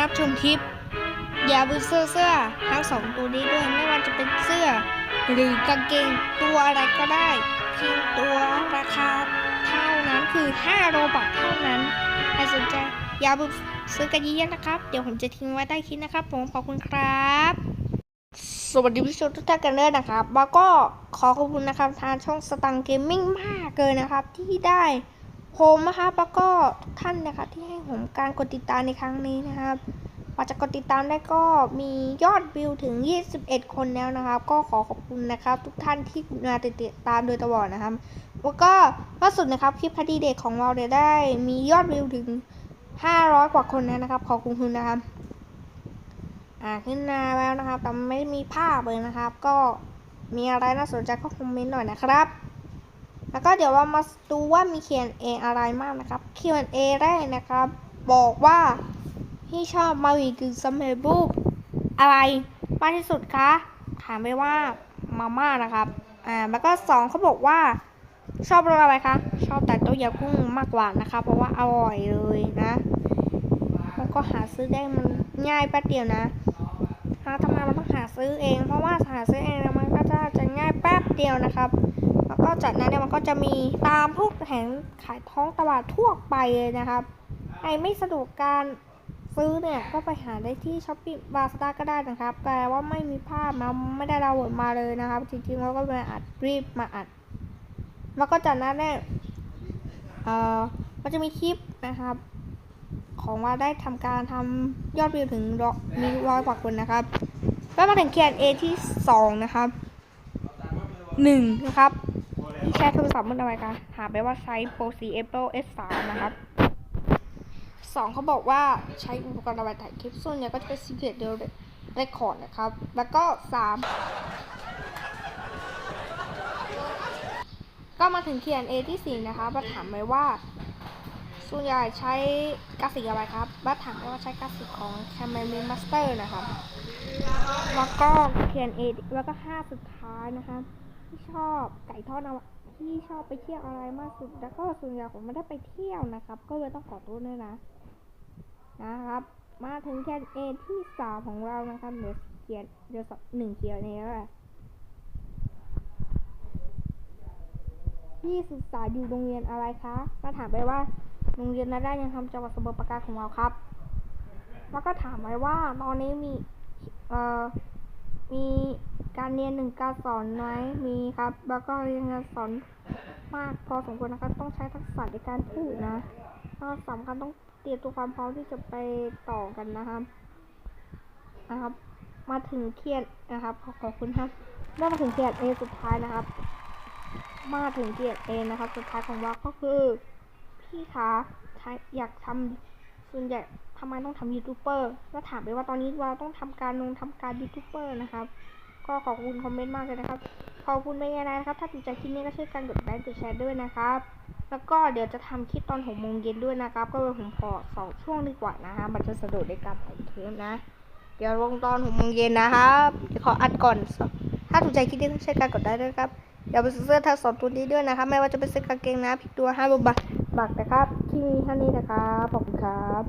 รับชมคลิป อย่าลืมซื้อเสื้อทั้งสองตัวนี้ด้วยไม่ว่าจะเป็นเสื้อ หรือกางเกงตัวอะไรก็ได้เพียงตัวราคาเท่านั้นคือ 5 โรบัตเท่านั้นใครสนใจอย่าลืมซื้อกันเยอะๆนะครับ เดี๋ยวผมจะทิ้งไว้ใต้คลิปนะครับ ผมขอบคุณครับสวัสดีผู้ชมทุกท่านกันเลยนะครับ แล้วก็ขอขอบคุณนะครับทางช่องสตังเกมมิ่งมากเลยนะครับ ที่ได้ ผมนะครับแล้วก็ทุกท่านนะครับที่ให้ผมการกดติดตามในครั้งนี้นะครับกว่าจะกดติดตามได้ก็มียอดวิวถึง 21 คนแล้วนะครับ ก็ขอขอบคุณนะครับ ทุกท่านที่มาติดตามโดยตลอดนะครับ แล้วก็ล่าสุดนะครับคลิปคดีเด็กของเราเนี่ยได้มียอดวิวถึง 500 กว่าคนแล้วนะครับขอบคุณนะครับอ่าขึ้นมาแล้วนะครับแต่ไม่มีภาพเลยนะครับ ก็มีอะไรน่าสนใจก็คอมเมนต์หน่อยนะครับ แล้วก็เดี๋ยวเรามาดูว่ามี Q&A อะไรมากนะครับ Q&A แรกนะครับ บอกว่าพี่ชอบมาวีกึ่งซัมเมบูอะไรมากที่สุดคะถามไปว่ามาม่านะครับอ่าแล้วก็สองเขาบอกว่าชอบรสอะไรคะชอบแต่ต้มยำกุ้งมากกว่านะคะ เพราะว่าอร่อยเลยนะแล้วก็หาซื้อได้มันง่ายแป๊บเดียวนะหาทำไมมันต้องหาซื้อเอง เพราะว่าหาซื้อเองมันก็จะจะง่ายแป๊บเดียวนะครับ แล้วก็จากนั้นเนี่ยมันก็จะมีตามพวกแผงขายท้องตลาดทั่วไปเลยนะครับใครไม่สะดวกการซื้อเนี่ยก็ไปหาได้ที่ช้อปปี้บาสตาก็ได้นะครับ แต่ว่าไม่มีภาพมาไม่ได้ดาวน์โหลดมาเลยนะครับ จริงๆเราก็มาอัดรีบมาอัด แล้วก็จากนั้นเนี่ยเอ่อมันจะมีคลิปนะครับ ของว่าได้ทำการทำยอดวิวถึงร้อมีร้อยกว่าคนนะครับ แล้วมาถึง Q&A ที่สองนะครับหนึ่งนะครับ ที่ใช้โทรศัพท์มืออะไรกันถามไปว่าใช้ Pro 4 Apple S3 นะครับสองเขาบอกว่าใช้อุปกรณ์อะไรถ่ายคลิปส่วนใหญ่ก็จะเป็น Secret d e Record นะครับ แล้วก็สามก็มาถึง Q&A ที่สี่นะคะมาถามไปว่า ส่วนใหญ่ใช้กราฟิกอะไรครับบัตถามว่าใช้กราฟิกของ Camera Master นะครับ แล้วก็ Q&A แล้วก็ห้าสุดท้ายนะคะที่ชอบไก่ทอดนะ ที่ชอบไปเที่ยวอะไรมากสุด แล้วก็ส่วนใหญ่ผมไม่ได้ไปเที่ยวนะครับ ก็เลยต้องขอโทษด้วยนะ นะครับ มาถึง Q&A ที่สามของเรานะครับเดี๋ยวเขียนเดี๋ยวหนึ่งเขียนนี้แล้วพี่ศึกษาอยู่โรงเรียนอะไรคะมาถามไปว่าโรงเรียนนาได้ยังทำจังหวัดสมุทรปราการของเราครับ แล้วก็ถามไว้ว่าตอนนี้มี เอ่อ มี การเรียนหนึ่งการสอนไหมมีครับ แล้วก็เรียนการสอนมากพอสมควรนะครับ ต้องใช้ทักษะในการพูดนะก็สำคัญต้องเตรียมตัวความพร้อมที่จะไปต่อกันนะครับนะครับ มาถึงเครียดนะครับ ขอขอบคุณครับเมื่อมาถึงเครียดเอสุดท้ายนะครับ มาถึงเกียรติเอนะครับ สุดท้ายของว่าก็คือ พี่คะใช้อยากทำส่วนใหญ่ทำไมต้องทำยูทูบเบอร์แล้วถามไปว่าตอนนี้เราต้องทำการลงทำการยูทูบเบอร์นะครับ ก็ขอบคุณคอมเมนต์มากเลยนะครับ ขอบคุณไม่ยังไงนะครับ ถ้าติดใจคลิปนี้ก็ช่วยกันกดไลค์กดแชร์ด้วยนะครับ แล้วก็เดี๋ยวจะทำคลิปตอนหกโมงเย็นด้วยนะครับ ก็เลยผมขอสองช่วงดีกว่านะคะมันจะสะดวกในการถ่ายเทปนะ เดี๋ยวลงตอนหกโมงเย็นนะครับเดี๋ยวขออัดก่อน ถ้าถูกใจคลิปนี้ก็ช่วยกันกดไลค์ด้วยครับอย่าไปซื้อเสื้อทั้งสองตัวนี้ด้วยนะครับ ไม่ว่าจะเป็นเสื้อกางเกงนะผิดตัวห้าบาทบักนะครับ ที่มีเท่านี้นะครับ ขอบคุณครับ